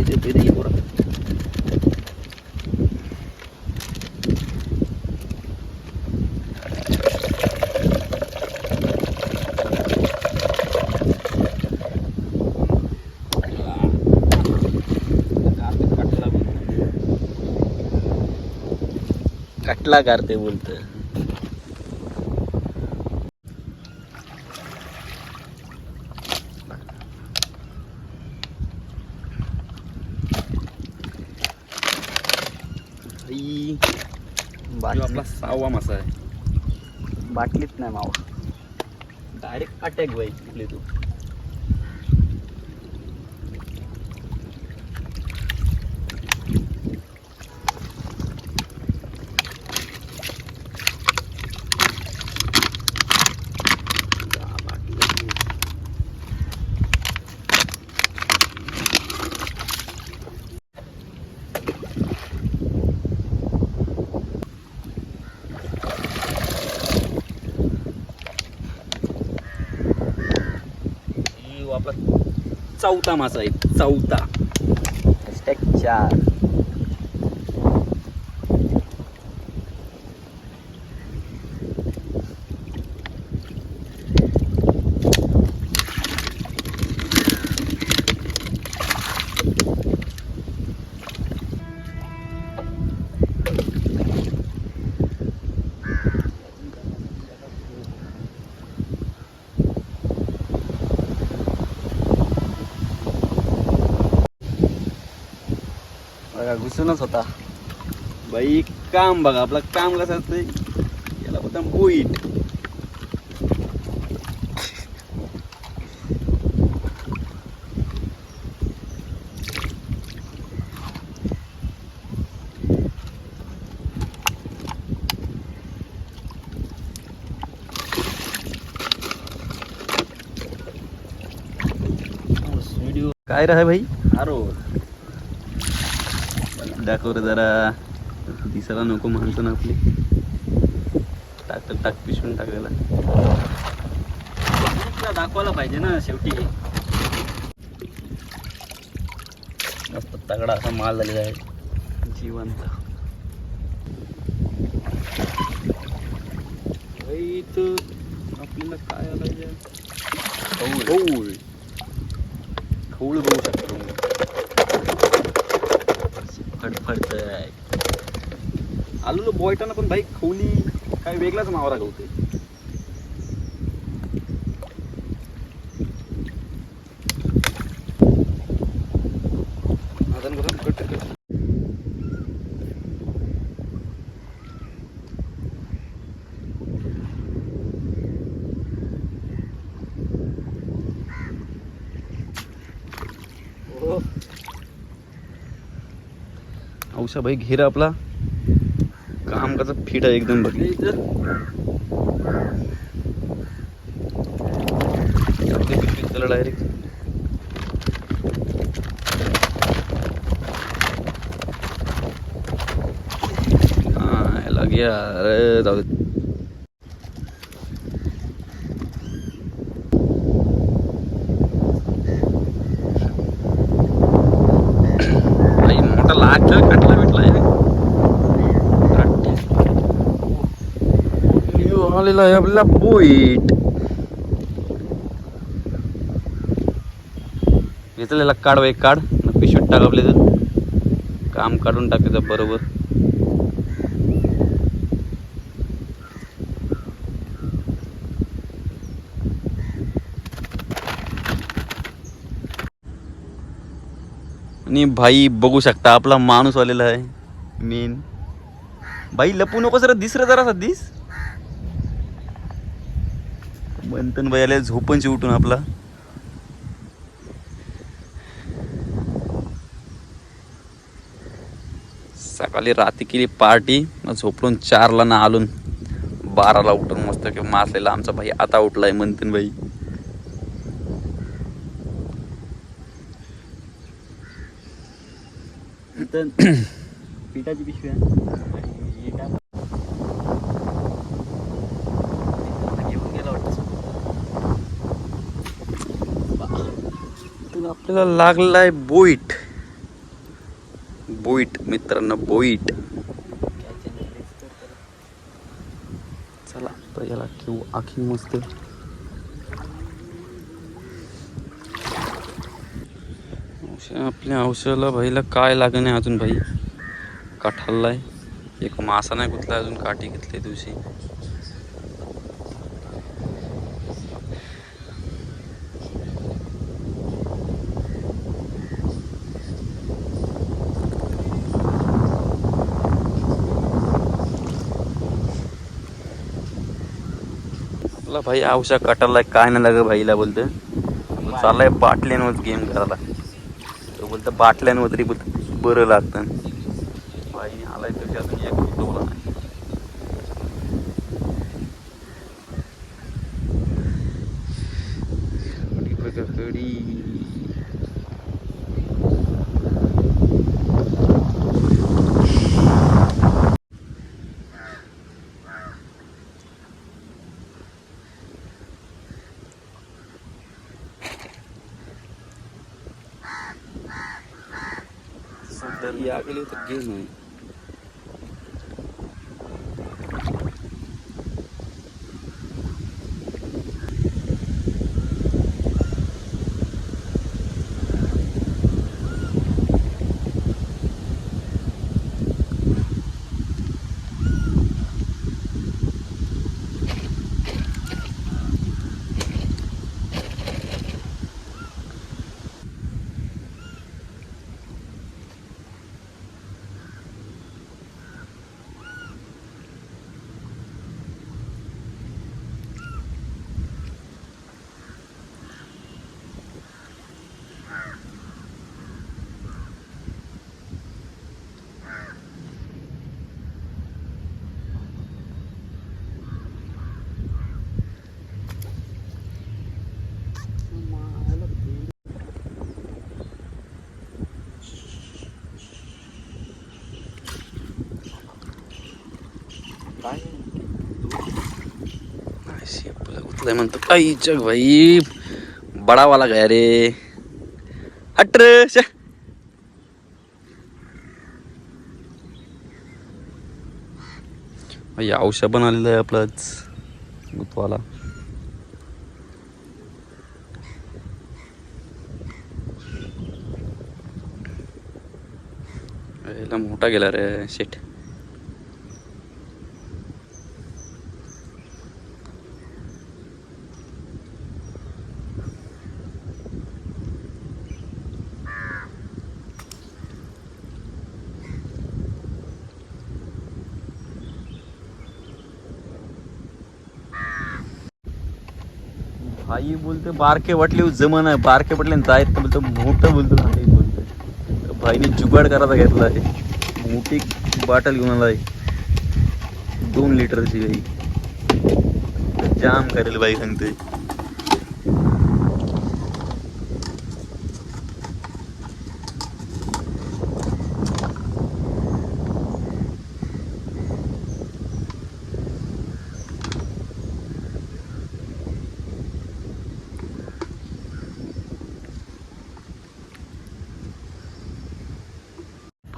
इथे इथे ये पोरं. कटला करते आपला सहावा मासा आहे. बाटलीत नाही मावा. डायरेक्ट अटॅक कुठली तू ही आपला चौथा मासा आहे. चौथा. हॅशटॅग चार. घुसूनच होता बाई काम बघा आपलं काम कसं असतंय याला बोलतात बोईट व्हिडिओ काय रे भाई अरो दाखव जरा. दिसायला नको माणसं ना आपली. टाक टाक टाक पिशवून टाकायला दाखवायला पाहिजे ना शेवटी. मस्त तगडा असा माल झालेला आहे. जिवंत. आपल्याला काय आलं खऊळ. खऊळ बघू शकतो. फडफडतंय आलेलो बॉयटाना पण भाई खोली काय वेगळाच मावरा गवते औषा भाई घेर आपला. काम कसं फिट आहे एकदम बघ त्याला डायरेक्ट हा याला अरे जाऊ दे भाई मोठा लाट कटला भेटला आहे यो आलेला आहे आपल्याला बोईट घेतलेला काढ एक काढ. पिशवीत टाक आपले तर. काम काढून टाकायचं बरोबर. आणि भाई बघू शकता आपला माणूस आलेला आहे. मेन भाई लपू नको जरा दिस रे जरा दिस. मंथन भाई आले झोपणची उठून आपला. सकाळी रात्री केली पार्टी मग झोपडून चारला ना आलून बाराला उठून मस्त की मासलेला आमचा भाई. आता उठलाय मंथन भाई. पिठाची पिशवी वाटतं लागलाय बोईट. बोईट मित्रांनो बोईट. चला तर याला ठेवू आखी मस्त. आपल्या औषधाला भाईला काय लागण आहे अजून भाई? काठालाय एक मासा नाही गुतला अजून काठी घेतली दिवशी. भाई औषध कटाला काय नाही लागत भाईला बोलतं चाललाय बाटल्यांवर गेम करायला. तो बोलतं बाटल्यांवर तरी बोलतं बरं लागतं. भाई आलाय तरी अजून एक उठवला नाही कडी बघा कडी सध्या आहे उतलाय म्हणतो काही जग भाई बडावाला काय रे हट रे औषध पण आलेलं आहे आपलंच गुतवाला. मोठा गेला रे शेट भाई बोलते बारके वाटले जमन आहे बारके पटले जायत बोलतो मोठं बोलतो भाई बोलतो. भाईने जुगाड करायचा घेतला आहे. मोठी बाटल घेऊन आला आहे. दोन लिटरची भाई जाम करेल बाई सांगते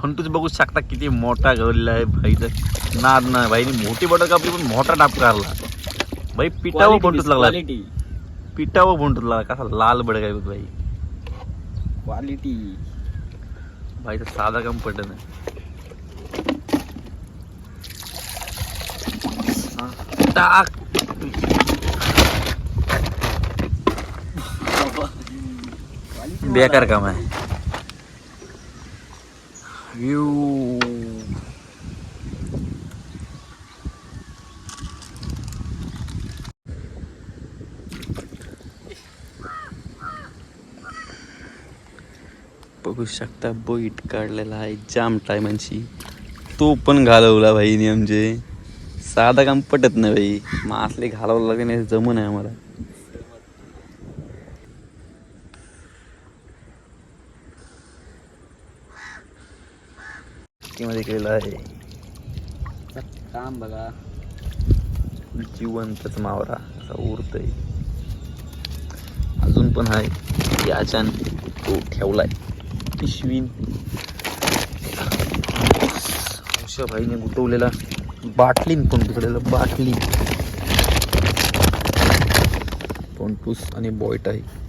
फंटूच बघू शकता किती मोठा गवलेला आहे भाईचं नाद ना भाईने मोठी बॉटल कापली पण मोठा टाप काढला. भाई पिठावर फंटूच लागला. पिठावर फंटूच लागला. कसा लाल बड काय भाई. क्वालिटी भाईचं साधा काम पडलं नाही. टाक. बेकार काम आहे. यू बघू शकता बोईट काढलेला आहे जाम टायमांशी तो पण घालवला भाईने आमचे. साधा काम पटत नाही भाई. मासले घालवलं लागेल नाही जमून आहे आम्हाला. मध्ये केलेलं आहे. काम बघा. जिवंतच मावरा असा उरतय. अजून पण आहे याच्यान तो ठेवलाय. पिशवीन. भाईने गुटवलेला बाटलीन पण गुतवलेलं बाटली पोंटूस आणि बॉईट आहे.